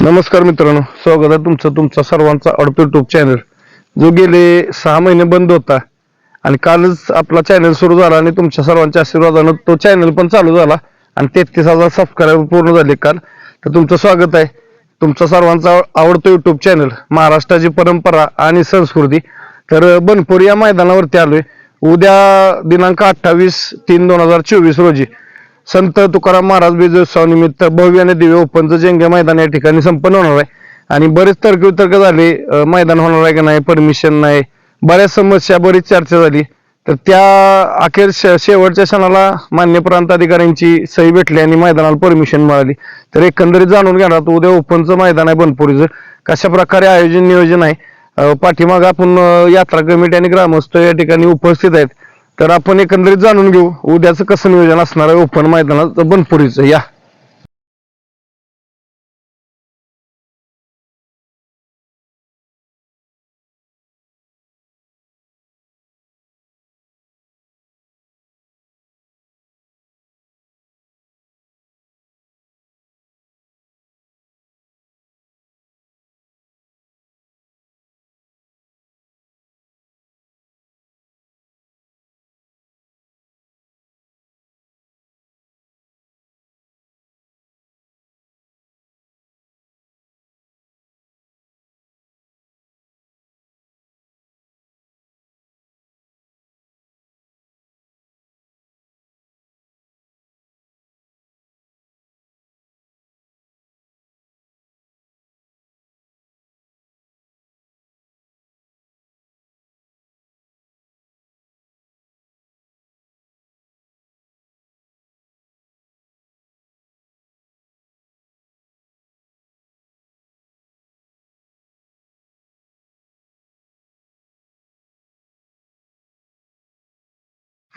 नमस्कार मित्रांनो स्वागत आहे तुमचं तुमचा सर्वांचा अडप युट्यूब चॅनल जो गेले सहा महिने बंद होता आणि कालच आपला चॅनल सुरू झाला आणि तुमच्या सर्वांच्या आशीर्वादानं तो चॅनल पण चालू झाला आणि तेहतीस हजार सबस्क्राईबर पूर्ण झाले काल. तर तुमचं स्वागत आहे. तुमचा सर्वांचा आवडतो युट्यूब चॅनल महाराष्ट्राची परंपरा आणि संस्कृती. तर बनपूर या मैदानावरती आलोय. उद्या दिनांक अठ्ठावीस तीन दोन हजार चोवीस रोजी. संत तुकाराम महाराज विजयोत्सवानिमित्त भव्य आणि दिव्य ओपनचं जेंगे मैदान या ठिकाणी संपन्न होणार आहे. आणि बरेच तर्कवितर्क झाले मैदान होणार आहे का नाही परमिशन नाही बऱ्याच समस्या बरीच चर्चा झाली. तर त्या अखेर शेवटच्या क्षणाला मान्य प्रांत अधिकाऱ्यांची सही भेटली आणि मैदानाला परमिशन मिळाली. तर एकंदरीत जाणून घेणार आहोत उद्या ओपनचं मैदान आहे बनपुरीचं. कशा प्रकारे आयोजन नियोजन आहे? अं, पाठीमागं आपण यात्रा कमिटी आणि ग्रामस्थ या ठिकाणी उपस्थित आहेत. तर आपण एकंदरीत जाणून घेऊ. उद्याचं कसं नियोजन असणार आहे? ओपन मैदानात बनपुरीचं. या.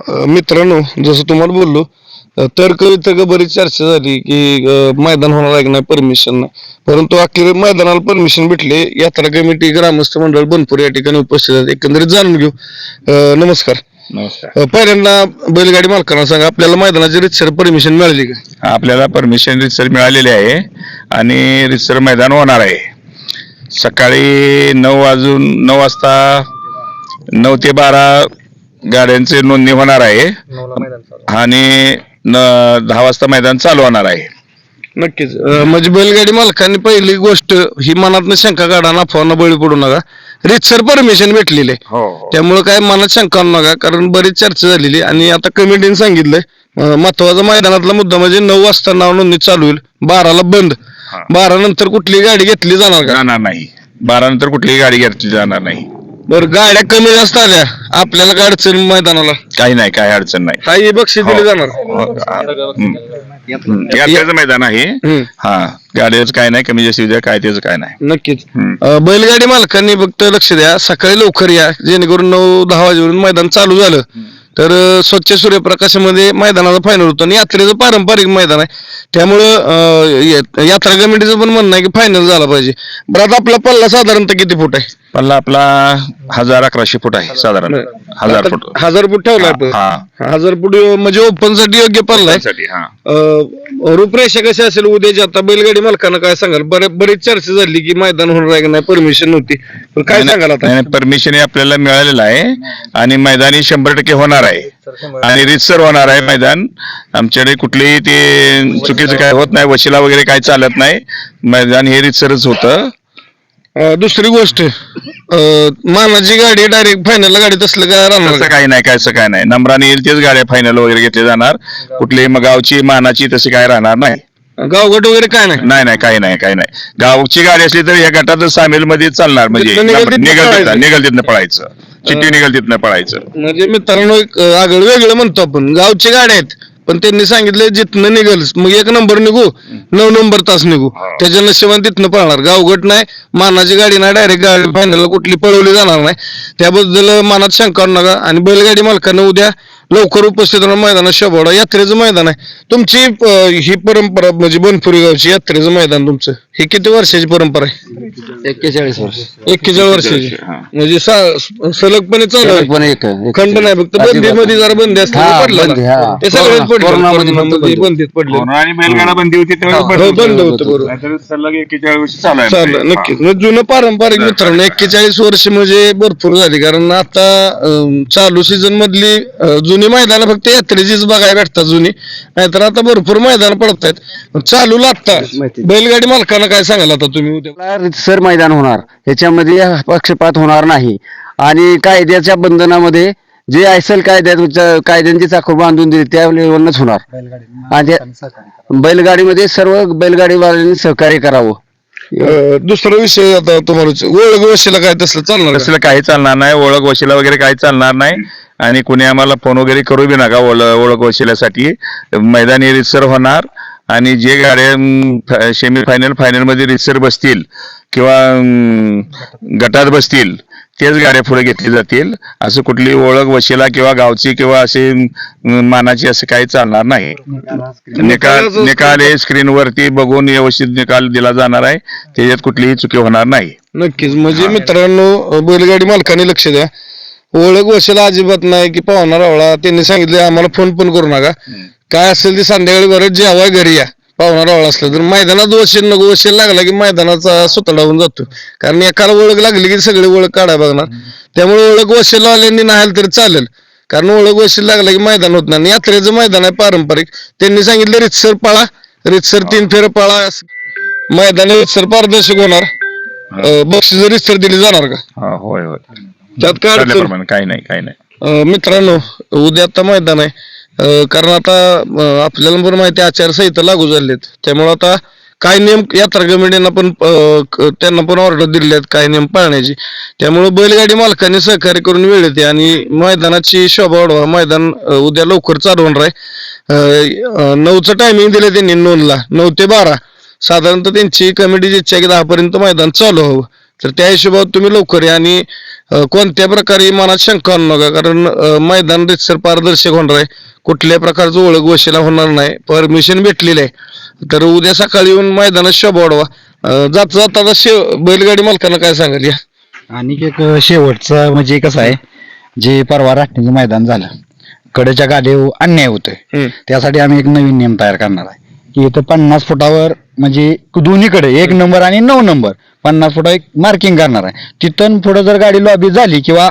मित्रांनो जसं तुम्हाला बोललो तर्क वितर्क बरीच चर्चा झाली की मैदान होणार आहे की नाही परमिशन नाही. परंतु अखेर मैदानाला परमिशन भेटले यात्रा कमिटी ग्रामस्थ मंडळ बनपूर या ठिकाणी उपस्थित आहेत. एकंदरीत जाणून घेऊ. नमस्कार. पहिल्यांदा बैलगाडी मालकांना सांगा आपल्याला मैदानाची रितसर परमिशन मिळाली का? आपल्याला परमिशन रितसर मिळालेली आहे आणि रितसर मैदान होणार आहे. सकाळी नऊ वाजून नऊ वाजता नऊ ते बारा गाड्यांचे नोंदणी होणार आहे. आणि न- दहा वाजता मैदान चालू होणार आहे. नक्कीच. अं, म्हणजे बैलगाडी मालकांनी पहिली गोष्ट ही मनात शंका काढा अफवांना बळी पडू नका. रितसर परमिशन भेटलेले. हो. त्यामुळे काय मनात शंका आणू नका कारण बरीच चर्चा झालेली आणि आता कमिटीने सांगितलंय अं, महत्त्वाचा मैदानातला मुद्दा म्हणजे नऊ वाजता नाव नोंदणी चालू होईल बाराला बंद. हा. बारा नंतर कुठली गाडी घेतली जाणार का? जाणार नाही. बारा नंतर कुठलीही गाडी घेतली जाणार नाही. बरं गाड्या कमी जास्त आल्या. आपल्याला काय अडचण मैदानाला. काही नाही काही अडचण नाही. काही बक्षीस दिले जाणार. हो, हा. हम्म. हम्म. यात्रेचं मैदान आहे. हम्म, हा गाडीचं काय नाही कमी जास्त काय त्याचं काय नाही. नक्कीच. हम्म. अं, बैलगाडी मालकांनी फक्त लक्ष द्या. सकाळी लवकर या. जेणेकरून नऊ दहा वाजेवरून मैदान चालू झालं. तर अं, स्वच्छ सूर्यप्रकाशामध्ये मैदानाचं फायनल होतं. आणि यात्रेचं पारंपरिक मैदान आहे. त्यामुळं अं, या- यात्रा कमिटीचं पण म्हणणं आहे की फायनल झाला पाहिजे. बरं आता आपला पल्ला साधारणतः किती फूट आहे? पल्ला आपला हजार अकराशे फूट आहे साधारण. हजार फूट. हजार फूट ठेवलाय आपण. हा. हजार फूट म्हणजे ओपनसाठी योग्य हा. अं, रूपरेषा कशी असेल उद्याची? आता बैलगाडी मालकांना काय सांगाल? बरे बरीच चर्चा झाली की मैदान होणार आहे की नाही परमिशन नव्हती. पण काय सांगाल आता? परमिशन आपल्याला मिळालेलं आहे आणि मैदानी शंभर टक्के होणार आहे. आणि रितसर होणार आहे मैदान. आमच्याकडे कुठलेही ते चुकीचं काय होत नाही वशिला वगैरे काय चालत नाही. मैदान हे रितसरच होतं. अं, दुसरी गोष्ट अं, मानाची गाडी डायरेक्ट फायनल गाडी तसलं काय राहणार तसं का? काही नाही काय असं काय नाही. नंबराने येईल तेच गाड्या फायनल वगैरे घेतले जाणार. कुठलीही मग गावची मानाची तशी काय राहणार नाही. गावगट वगैरे काय नाही? नाही नाही काही नाही काही नाही. गावची गाडी असली तर या गटात सामील मध्ये चालणार. म्हणजे तिथनं निघाल तिथनं निघल पळायचं. तिथनं निघल तिथनं पळायचं. चिठ्ठी निघल तिथनं पळायचं. म्हणजे मित्रांनो एक अं, आगळ वेगळं म्हणतो आपण. गावची गाड्या आहेत. पण त्यांनी सांगितलं जिथनं निघल मग एक नंबर निघू नऊ नंबर तास निघू. त्याच्या नशिबाने तिथनं पळणार. गावगट नाही मानाची गाडी नाही डायरेक्ट गाडी फायनल कुठली पळवली जाणार नाही. त्याबद्दल मनात शंका नका. आणि बैलगाडी मालकानं उद्या लवकर उपस्थित राहून मैदानात शोभवडा यात्रेचं मैदान आहे. तुमची अं, ही परंपरा म्हणजे बनपुरी गावची यात्रेचं मैदान तुमचं. ही किती वर्षाची परंपरा आहे? एक्केचाळीस वर्ष. एक्केचाळीस वर्षाची. हा. म्हणजे सा- सलगपणे चालू आहे. पण एक एक- खंड नाही फक्त बंदी मध्ये जरा बंदी असते हा, पडला बंदी, हा. ते सगळेच कोरोना- पडले. कोरोनामध्ये फक्त कोरोनामध्ये बंदी. बंदीत पडले. कोरोना आणि बैलगाडा बंदी होती त्यावेळेस बंद हो होतं. बंद होतं बरोबर. नाहीतर सलग एकेचाळीस वर्ष चालू आहे. चालेल नक्कीच. म्हणजे जुनं पारंपरिक मित्रांनो एक्केचाळीस वर्ष म्हणजे भरपूर झाली. कारण आता अं, चालू सीझन मधली अं, जुनी मैदान फक्त यात्रेचीच बघायला भेटतात जुनी. नाहीतर आता भरपूर मैदान पडतायत. चालू लागता. बैलगाडी मालकांना काय सांगाल आता तुम्ही उद्या? सर मैदान होणार. ह्याच्यामध्ये पक्षपात होणार नाही. आणि कायद्याच्या बंधनामध्ये जे असेल कायद्याच्या कायद्यांची चाकू बांधून दिली त्या लेवलच होणार. आणि बैलगाडीमध्ये सर्व बैलगाडीवाल्यांनी सहकार्य करावं. दुसरा विषय आता तुम्हाला ओळख वशीला काय तसलं चालणार का? तसलं काही चालणार नाही. ओळख वशिला वगैरे काही चालणार नाही. आणि कुणी आम्हाला फोन वगैरे करू बी नका ओळ- ओळख वशिल्यासाठी. मैदानी रितसर होणार आणि जे गाड्या सेमी फायनल फायनलमध्ये रितसर बसतील किंवा गटात बसतील तेच गाड्या पुढे घेतली जातील. असं कुठली ओळख वशिला किंवा गावची किंवा असे मानाची असं काही चालणार नाही. निकाल निकाल हे स्क्रीनवरती बघून व्यवस्थित निकाल दिला जाणार आहे. त्याच्यात कुठलीही चुकी होणार नाही. नक्कीच. म्हणजे मित्रांनो बैलगाडी मालकाने लक्ष द्या. ओळख वशीला अजिबात नाही की पाहुणा रावळा त्यांनी सांगितले आम्हाला फोन पण करू नका. काय असेल ते संध्याकाळी बरं जेव्हा घरी या. पाहुणा रावळा असलं तर. मैदानात वशील नको वशील लागला की मैदानाचा सुतडा होऊन जातो. कारण एकाला ओळख लागली की सगळे ओळख काढाय बघणार. त्यामुळे ओळख वशील आल्यांनी नाही तरी चालेल. कारण ओळख वशील लागला की मैदान होत नाही. यात्रेचं मैदान आहे पारंपरिक. त्यांनी सांगितलं रितसर पाळा. रितसर तीन फेर पाळा. मैदान रितसर पारदर्शक होणार. बक्षीस रितसर दिली जाणार का? होय होय. त्यात काय अडचण? ठरल्याप्रमाणे काही नाही काही नाही. अं, मित्रांनो उद्या आता मैदान आहे. अं, कारण आता अं, आपल्याला पण माहिती आहे, आचारसंहिता लागू झाली आहेत त्यामुळे आता काय नियम यात्रा कमिटीनं पण अं, क- त्यांना पण ऑर्डर दिलेले आहेत काय नियम पाळण्याची. त्यामुळे बैलगाडी मालकांनी सहकार्य करून वेळ येते आणि मैदानाची शोभा वाढवा. मैदान अं, उद्या लवकर चालू होणार आहे. अं, अं, नऊचं टायमिंग दिलं त्यांनी नोंदला नऊ ते बारा. साधारणतः त्यांची कमिटीची इच्छा आहे की दहा पर्यंत मैदान चालू हवं तर त्या हिशोबात तुम्ही लवकर या आणि कोणत्या प्रकारे मनात शंका आणू नका? कारण मैदान रितसर पारदर्शक होणार आहे. कुठल्याही प्रकारचं ओळख वशिला होणार नाही. परमिशन भेटलेलं आहे. तर उद्या सकाळी येऊन मैदानात शोभा वाढवा. जाता जाता आता शे बैलगाडी मालकांना काय सांगाल या? आणि एक शेवटचं म्हणजे कसं आहे जे परवा राष्ट्रीय मैदान झालं कडेच्या गाडीवर अन्याय होतोय. त्यासाठी आम्ही एक नवीन नियम तयार करणार आहे. की इथं पन्नास फुटावर म्हणजे दोन्हीकडे एक नंबर आणि नऊ नंबर. पन्नास फुटा एक मार्किंग करणार आहे. तिथून पुढे जर गाडी लॉबी झाली किंवा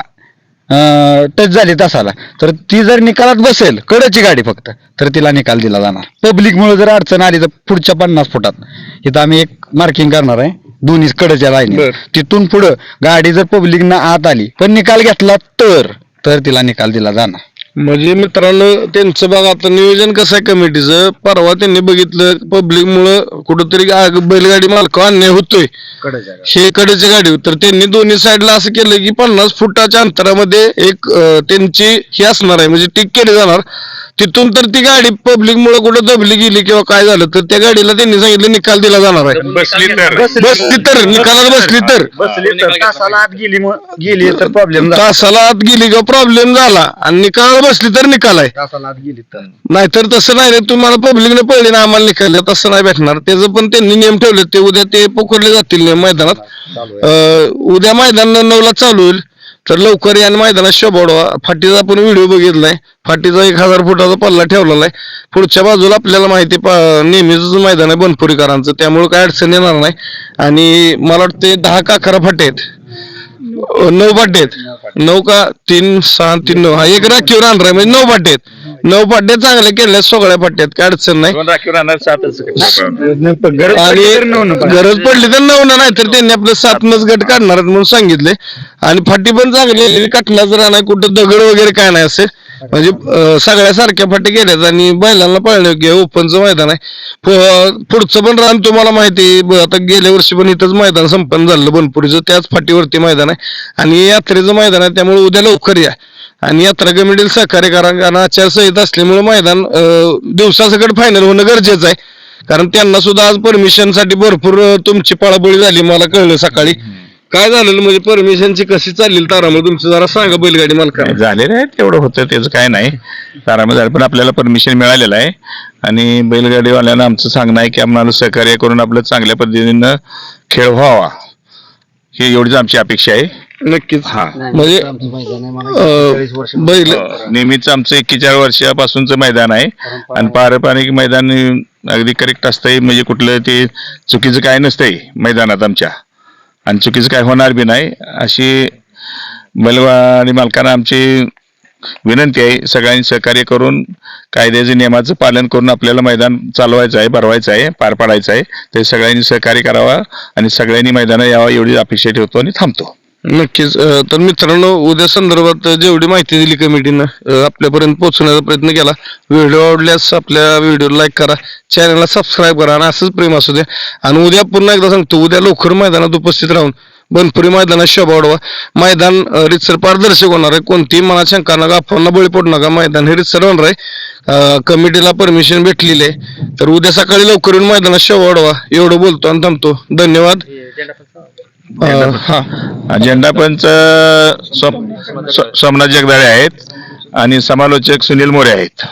टच झाली तासाला तर ती जर निकालात बसेल कडेची गाडी फक्त तर तिला निकाल दिला जाणार. पब्लिक मुळे जर अडचण आली तर पुढच्या पन्नास फुटात. इथं आम्ही एक मार्किंग करणार आहे दोन्ही कडेच्या लाईन. तिथून पुढं गाडी जर पब्लिकनं आत आली पण निकाल घेतला तर तर तिला निकाल दिला जाणार. म्हणजे मित्रांनो त्यांचं बघा आता नियोजन कसं आहे कमिटीचं? परवा त्यांनी बघितलं पब्लिक मुळे कुठंतरी बैलगाडी मालक अन्याय होतोय. हे कडेची गाडी. तर त्यांनी दोन्ही साईडला असं केलं की पन्नास फुटाच्या अंतरामध्ये एक अं, त्यांची ही असणार आहे म्हणजे टिक केली जाणार. तिथून तर ती गाडी पब्लिक मुळे कुठं दबली गेली किंवा काय झालं तर त्या गाडीला त्यांनी सांगितलं निकाल दिला जाणार आहे. बसली तर. बसली तर. निकालात बसली तर. तासाला आत गेली गेली तर प्रॉब्लेम तासाला आत गेली का प्रॉब्लेम झाला. आणि निकाल बसली तर निकाल आहे. तासाला आत गेली तर. नाहीतर तसं नाही रे तुम्हाला पब्लिकने पडले ना आम्हाला निकाल तसं नाही भेटणार. त्याचं पण त्यांनी नियम ठेवले ते उद्या ते पकडले जातील नियम मैदानात. अं, उद्या मैदान नऊला चालू होईल. तर लवकर या मैदानात शोभवडवा फाटीचा आपण व्हिडिओ बघितलाय फाटीचा एक हजार फुटाचा पल्ला ठेवलेला आहे. पुढच्या बाजूला आपल्याला माहिती पा- नेहमीच मैदान आहे बनपुरीकरांचं. त्यामुळे काय अडचण येणार नाही. आणि मला वाटते दहा का अकरा फाटे आहेत. नऊ फाटे आहेत. नऊ का तीन सहा तीन नऊ. हा एक राखीव राहणार आहे म्हणजे नऊ फाटे आहेत. नऊ फाटे चांगल्या केल्या सगळ्या फाट्यात काय अडचण नाही. दोन राखीव राहणार सातच आणि गरज पडली तर नऊ नाही तर त्यांनी आपलं सात नस गट काढणार म्हणून सांगितले. आणि फाटी पण चांगली. काटण्याचं राहणार कुठं दगड वगैरे काय नाही असे. म्हणजे सगळ्या सारख्या फाटी गेल्यात आणि बैलांना पळणे ओपनचं मैदान आहे. प- पुढचं पण रान तुम्हाला माहिती आता गेल्या वर्षी पण इथंच मैदान संपन्न झालं बनपुरीचं त्याच फाटीवरती मैदान आहे. आणि यात्रेचं मैदान आहे त्यामुळे उद्या लवकर या. आणि यात्रा कमिटीला सहकार्य करा कारण आचारसंहिता असल्यामुळे मैदान दिवसासकट फायनल होणं गरजेचं आहे. कारण त्यांना सुद्धा आज परमिशनसाठी भरपूर तुमची पळापळी झाली मला कळलं सकाळी. काय झालेलं म्हणजे परमिशनची कशी चालली? तारामध्ये तुमचं जरा सांगा बैलगाडी मालका झालेलं आहे तेवढं होतं त्याचं काय नाही. तारामध्ये झालं पण आपल्याला परमिशन मिळालेलं आहे. आणि बैलगाडीवाल्यांना आमचं सांगणं आहे की आम्हाला सहकार्य करून आपलं चांगल्या पद्धतीनं खेळ व्हावा. ही एवढीच आमची अपेक्षा आहे. नक्कीच. हा. म्हणजे अं, बैल नेहमीच आमचं एक्केचाळीस वर्षापासूनचं मैदान आहे. आणि पारंपरिक मैदान अगदी करेक्ट असतंय. म्हणजे कुठलं ते चुकीचं काय नसतंय मैदानात आमच्या. आणि चुकीचं काय होणार बी नाही. अशी बैलगाडी मालकांना आमची विनंती आहे सगळ्यांनी सहकार्य करून कायद्याचे नियमाचं पालन करून आपल्याला मैदान चालवायचं आहे भरवायचं आहे पार पाडायचं आहे. ते सगळ्यांनी सहकार्य करावा आणि सगळ्यांनी मैदानात यावं एवढी अपेक्षा ठेवतो आणि थांबतो. नक्कीच. तर मित्रांनो उद्या संदर्भात जेवढी माहिती दिली कमिटीनं आपल्यापर्यंत पोहोचण्याचा प्रयत्न केला व्हिडिओ आवडल्यास आपल्या व्हिडिओ लाईक करा चॅनलला सबस्क्राईब करा आणि असंच प्रेम असू द्या. आणि उद्या पुन्हा एकदा सांगतो उद्या लवकर मैदानात उपस्थित राहून बनपुरी मैदानात शोभा वाढवा मैदान रितसर पारदर्शक होणार आहे. कोणतीही मनात शंका नका अफवांना बळी पडू नका. मैदान हे रितसर होणार आहे. कमिटीला परमिशन भेटलेली आहे. तर उद्या सकाळी लवकर येऊन मैदानात शोभा वाढवा एवढं बोलतो आणि थांबतो. धन्यवाद. हा. अजेंडा पंच सोमनाथ जगदाळे आहेत आणि समालोचक सुनील मोरे आहेत.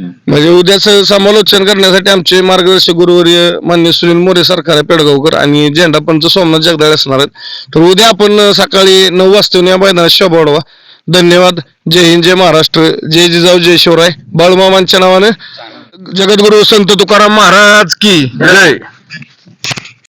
म्हणजे उद्याच समालोचन करण्यासाठी आमचे मार्गदर्शक गुरुवर्य मान्य सुनील मोरे सरकार आहे पेडगावकर आणि झेंडा पंच सोमनाथ जगदाळे असणार आहेत. तर उद्या आपण सकाळी नऊ वाजता या मैदानात शोभा वाढवा. धन्यवाद. जय हिंद जय महाराष्ट्र. जय जिजाऊ जय शिवराय. बाळूमामांच्या नावानं जगद्गुरु संत तुकाराम महाराज की. जय.